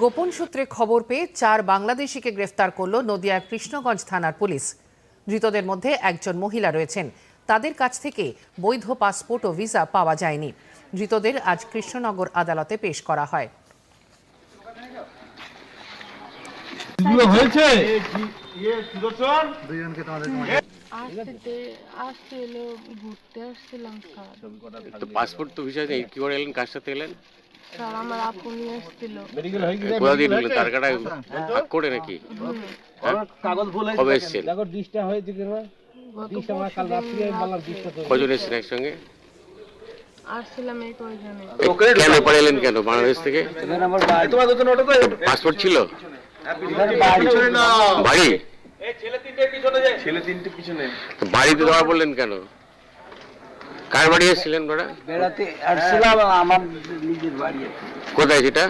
গোপন সূত্রে খবর পেয়ে চার বাংলাদেশিকে গ্রেফতার করল নদিয়া কৃষ্ণগঞ্জ থানার পুলিশ। ধৃতদের মধ্যে একজন মহিলা রয়েছেন। তাদের কাছ থেকে বৈধ পাসপোর্ট ও ভিসা পাওয়া যায়নি। ধৃতদের আজ কৃষ্ণনগর আদালতে পেশ করা হয়। হয়েছে? পাসপোর্ট তো ভিসা নেই। কি করে এলেন? কার সাথে এলেন? স্যার আমার আপু নিয়ে এসেছিল। কোথা দিয়ে তার কাটা করে নাকি? কাগজ ভুল কবে এসছেন কজন এসছেন একসঙ্গে? কেন কেন? বাংলাদেশ থেকে? তো পাসপোর্ট ছিল? বাড়ি। বাড়ি? ছেলে তিনটে পিছনে বাড়িতে ধরা পড়লেন কেন? কার বাড়ি এসেছিলেন ওরা বেড়াতে আসছিলাম আমার নিজের বাড়ি কোথায় সেটা?